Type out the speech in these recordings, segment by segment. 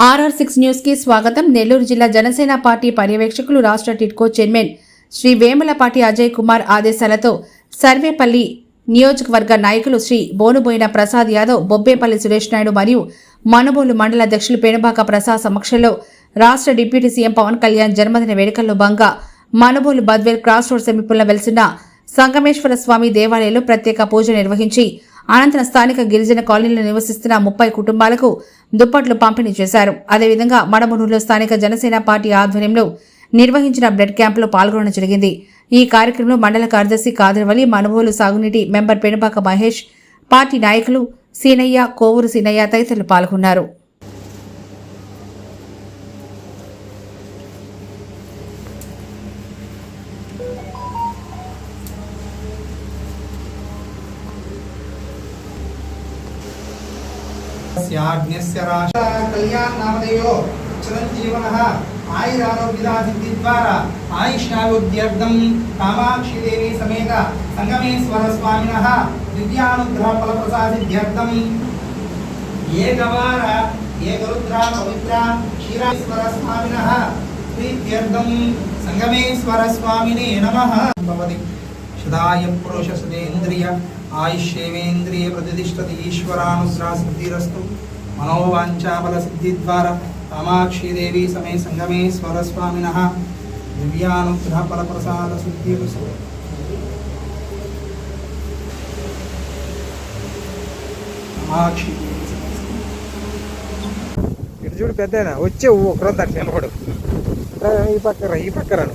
RR six న్యూస్కి స్వాగతం. నెల్లూరు జిల్లా జనసేన పార్టీ పర్యవేక్షకులు రాష్ట్ర టిడ్కో చైర్మన్ శ్రీ వేములపాటి అజయ్ కుమార్ ఆదేశాలతో సర్వేపల్లి నియోజకవర్గ నాయకులు శ్రీ బోనుబోయిన ప్రసాద్ యాదవ్ బొబ్బేపల్లి సురేష్ నాయుడు మరియు మనుబోలు మండల అధ్యక్షులు పేనుబాక ప్రసాద్ సమక్షంలో రాష్ట్ర డిప్యూటీ సీఎం పవన్ కళ్యాణ్ జన్మదిన వేడుకల్లో భాగంగా మనుబోలు బద్వేల్ క్రాస్ రోడ్ సమీపంలో వెలిసిన సంగమేశ్వర స్వామి దేవాలయంలో ప్రత్యేక పూజ నిర్వహించి అనంతరం స్థానిక గిరిజన కాలనీలో నివసిస్తున్న ముప్పై కుటుంబాలకు దుప్పట్లు పంపిణీ చేశారు. అదేవిధంగా మడమనూరులో స్థానిక జనసేన పార్టీ ఆధ్వర్యంలో నిర్వహించిన బ్లడ్ క్యాంపులో పాల్గొనడం జరిగింది. ఈ కార్యక్రమంలో మండల కార్యదర్శి కాదరవలి మనుబోలు సాగునీటి మెంబర్ పెనుపాక మహేష్ పార్టీ నాయకులు సీనయ్య కోవూరు సీనయ్య తదితరులు పాల్గొన్నారు. తస్యాజ్ఞస్య రాశ కళ్యాణ నామధేయో చిరంజీవన ఆయురారోగ్యదా సిద్ధి ద్వారా ఆయుష్యాయుద్ధ్యర్థం కామాక్షిదేవి సమేత సంగమేశ్వర స్వామిన దివ్యానుగ్రహ ఫలప్రసాదిద్యర్థం ఏకవార ఏకరుద్ర పవిత్ర క్షీరాశ్వర స్వామిన ప్రీత్యర్థం సంగమేశ్వర స్వామినే నమ భవతి సదాయం పురుష ఆయుష్యేంద్రియ ప్రతిష్టతి ఈశ్వరానుగ్రాసిద్ధిరస్తు మనోవాంఛాబల సిద్ధిద్వారా కామాక్షీదేవి సమే సంగమే స్వరస్వామిన. దివ్యానుగ్రహ ఫల ప్రసాద సిద్ధి ఇటు చూడు పెద్ద వచ్చే ఒకరోజు అట్లా నిలబడు ఈ పక్క ఈ పక్క రాను.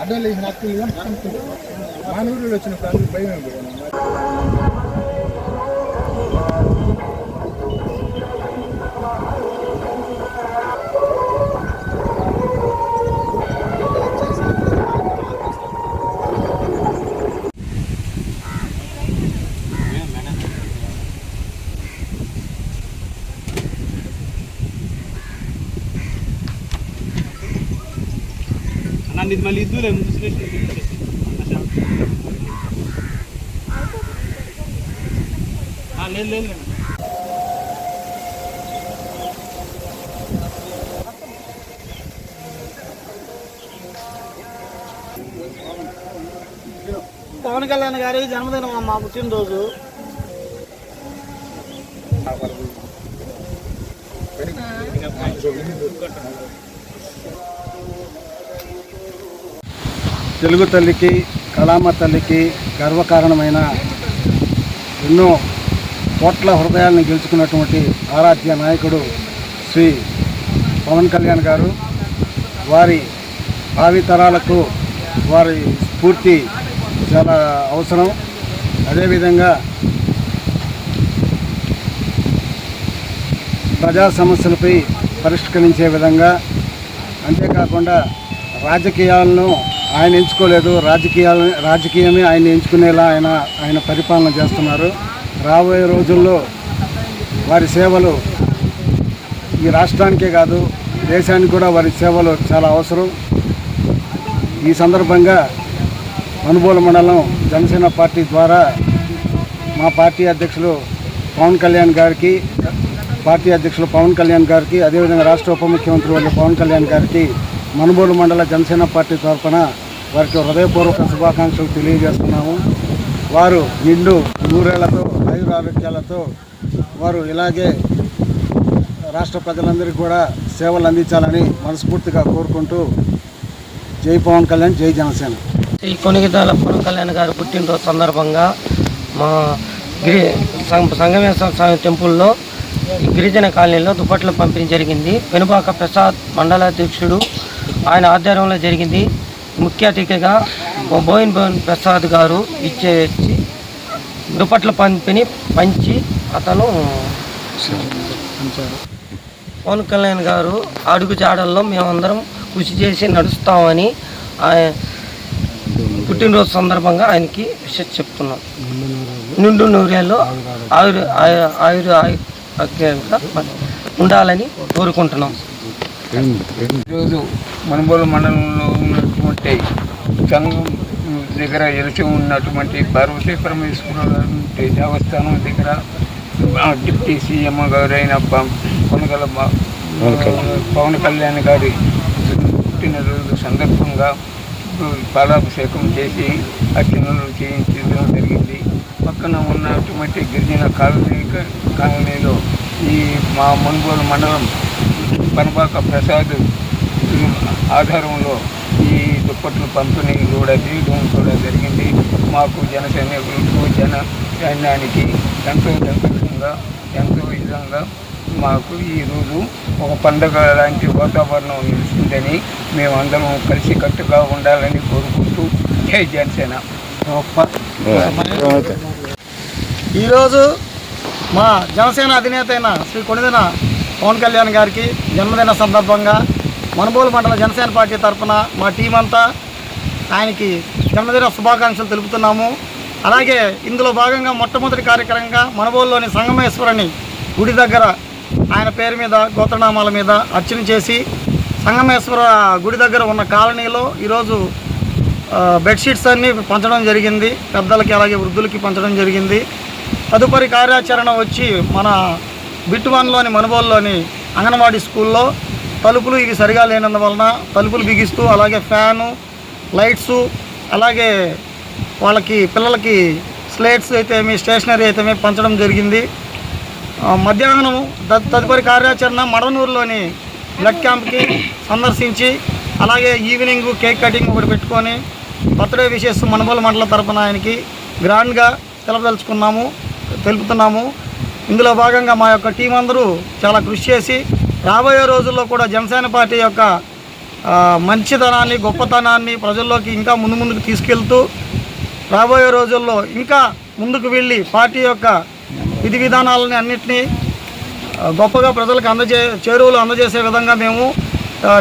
అడ్డం లేదు నాకు మానవుడు వచ్చినప్పుడు అందరూ భయం నన్ను ఇది మళ్ళీ ఇద్దులే ముందు స్టేషన్ లేదు లేదు లేదు. పవన్ కళ్యాణ్ గారి జన్మదినం మా పుట్టినరోజు Thank తెలుగు తల్లికి కళామ తల్లికి గర్వకారణమైన ఎన్నో కోట్ల హృదయాలను గెలుచుకున్నటువంటి ఆరాధ్య నాయకుడు శ్రీ పవన్ కళ్యాణ్ గారు. వారి భావితరాలకు వారి స్ఫూర్తి చాలా అవసరం. అదేవిధంగా ప్రజా సమస్యలపై పరిష్కరించే విధంగా అంతేకాకుండా రాజకీయాలను ఆయన ఎంచుకోలేదు. రాజకీయాలు రాజకీయమే ఆయన ఎంచుకునేలా ఆయన ఆయన పరిపాలన చేస్తున్నారు. రాబోయే రోజుల్లో వారి సేవలు ఈ రాష్ట్రానికే కాదు దేశానికి కూడా వారి సేవలు చాలా అవసరం. ఈ సందర్భంగా మనుబోలు మండలం జనసేన పార్టీ ద్వారా మా పార్టీ అధ్యక్షులు పవన్ కళ్యాణ్ గారికి పార్టీ అధ్యక్షులు పవన్ కళ్యాణ్ గారికి అదేవిధంగా రాష్ట్ర ఉప ముఖ్యమంత్రి వర్గ పవన్ కళ్యాణ్ గారికి మనుబోలు మండల జనసేన పార్టీ తరఫున వారికి హృదయపూర్వక శుభాకాంక్షలు తెలియజేస్తున్నాము. వారు నిండు నూరేళ్ళతో ఆయురారోగ్యాలతో వారు ఇలాగే రాష్ట్ర ప్రజలందరికీ కూడా సేవలు అందించాలని మనస్ఫూర్తిగా కోరుకుంటూ జై పవన్ కళ్యాణ్ జై జనసేన. ఈ కొనిగిదాల పవన్ కళ్యాణ్ గారు పుట్టినరోజు సందర్భంగా మా గిరి సం- సంగమేశ్వర స్వామి టెంపుల్లో ఈ గిరిజన కాలనీలో దుప్పట్లు పంపిణీ జరిగింది. వెనుబాక ప్రసాద్ మండలాధ్యక్షుడు ఆయన ఆధ్వర్యంలో జరిగింది. ముఖ్య అతిథిగా బోయిన్ బోయిన్ ప్రసాద్ గారు ఇచ్చేసి దుప్పట్ల పంపిణీ పంచి అతను పవన్ కళ్యాణ్ గారు అడుగు జాడల్లో మేమందరం కృషి చేసి నడుస్తామని ఆయన పుట్టినరోజు సందర్భంగా ఆయనకి విషయం చెప్తున్నాం. నిండు నూరేళ్ళు ఆయుర్ ఆయుర్ ఆయుర్ ఉండాలని కోరుకుంటున్నాం. ఈరోజు మనుబోలు మండలంలో ఉన్నటువంటి సంఘం దగ్గర ఎలిసి ఉన్నటువంటి పార్వతీ పరమేశ్వర గారి దేవస్థానం దగ్గర డిప్యూటీ సీఎం గారు అయిన ప- కొనగల మ- పవన్ కళ్యాణ్. గారి పుట్టినరోజు సందర్భంగా పాలాభిషేకం చేసి అర్చనలు చేయించడం జరిగింది. పక్కన ఉన్నటువంటి గిరిజన కాలనీ కాలనీలో ఈ మా మనుగోలు మండలం పనపాక ప్రసాద్ ఆధారంలో ఈ దుప్పట్లు పంపిణీ కూడా చేయడం కూడా జరిగింది. మాకు జన సైనికులకు జన సైన్యానికి ఎంతో సంతోషంగా ఎంతో విధంగా మాకు ఈరోజు ఒక పండుగ లాంటి వాతావరణం నిలుస్తుందని మేమందరం కలిసికట్టుగా ఉండాలని కోరుకుంటూ జై జనసేన. ఈరోజు మా జనసేన అధినేత అయిన శ్రీ కొణిదెన పవన్ కళ్యాణ్ గారికి జన్మదిన సందర్భంగా మనుబోలు మండల జనసేన పార్టీ తరఫున మా టీం అంతా ఆయనకి జన్మదిన శుభాకాంక్షలు తెలుపుతున్నాము. అలాగే ఇందులో భాగంగా మొట్టమొదటి కార్యక్రమంగా మనబోలులోని సంగమేశ్వరుని గుడి దగ్గర ఆయన పేరు మీద గోత్రనామాల మీద అర్చన చేసి సంగమేశ్వర గుడి దగ్గర ఉన్న కాలనీలో ఈరోజు బెడ్షీట్స్ అన్నీ పంచడం జరిగింది. పెద్దలకి అలాగే వృద్ధులకి పంచడం జరిగింది. తదుపరి కార్యాచరణ వచ్చి మన బిట్ వన్లోని మనుబోల్లోని అంగన్వాడీ స్కూల్లో తలుపులు ఇవి సరిగా లేనందువలన తలుపులు బిగిస్తూ అలాగే ఫ్యాను లైట్సు అలాగే వాళ్ళకి పిల్లలకి స్లేట్స్ అయితేమి స్టేషనరీ అయితేమి పంచడం జరిగింది. మధ్యాహ్నం తదుపరి కార్యాచరణ మడనూరులోని బ్లడ్ క్యాంప్కి సందర్శించి అలాగే ఈవినింగ్ కేక్ కటింగ్ ఒకటి పెట్టుకొని బర్త్డే విషెస్ మనబోలు మండల తరపున ఆయనకి గ్రాండ్గా తెలపదలుచుకున్నాము తెలుపుతున్నాము. ఇందులో భాగంగా మా యొక్క టీం అందరూ చాలా కృషి చేసి రాబోయే రోజుల్లో కూడా జనసేన పార్టీ యొక్క మంచితనాన్ని గొప్పతనాన్ని ప్రజల్లోకి ఇంకా ముందు ముందుకు తీసుకెళ్తూ రాబోయే రోజుల్లో ఇంకా ముందుకు వెళ్ళి పార్టీ యొక్క విధి విధానాలని అన్నింటినీ గొప్పగా ప్రజలకు అందజే చేరువలు అందజేసే విధంగా మేము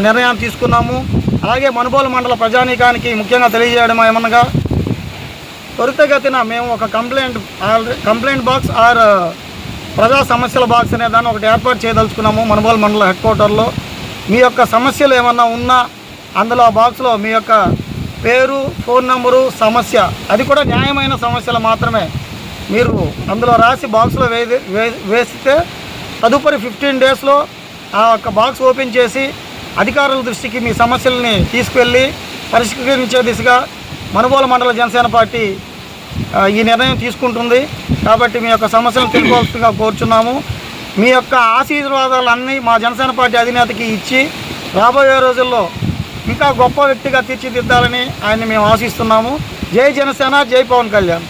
నిర్ణయాన్ని తీసుకున్నాము. అలాగే మనుబోలు మండల ప్రజానీకానికి ముఖ్యంగా తెలియజేయడం ఏమనగా త్వరితగతిన మేము ఒక కంప్లైంట్ కంప్లైంట్ బాక్స్ ఆర్ ప్రజా సమస్యల బాక్స్ అనే దాన్ని ఒకటి ఏర్పాటు చేయదలుచుకున్నాము మనుబోల్ మండల హెడ్ క్వార్టర్లో. మీ యొక్క సమస్యలు ఏమన్నా ఉన్నా అందులో ఆ బాక్స్లో మీ యొక్క పేరు ఫోన్ నంబరు సమస్య అది కూడా న్యాయమైన సమస్యలు మాత్రమే. మీరు అందులో రాసి బాక్స్లో వేది వే- వేస్తే తదుపరి ఫిఫ్టీన్ డేస్లో ఆ యొక్క బాక్స్ ఓపెన్ చేసి అధికారుల దృష్టికి మీ సమస్యల్ని తీసుకువెళ్ళి పరిష్కరించే దిశగా మనుబోలు మండల జనసేన పార్టీ ఈ నిర్ణయం తీసుకుంటుంది. కాబట్టి మీ యొక్క సమస్యలను తెలుసుకోవాల్సిందిగా కోరుచున్నాము. మీ యొక్క ఆశీర్వాదాలన్నీ మా జనసేన పార్టీ అధినేతకి ఇచ్చి రాబోయే రోజుల్లో ఇంకా గొప్ప వ్యక్తిగా తీర్చిదిద్దాలని ఆయన్ని మేము ఆశిస్తున్నాము. జై జనసేన జై పవన్ కళ్యాణ్.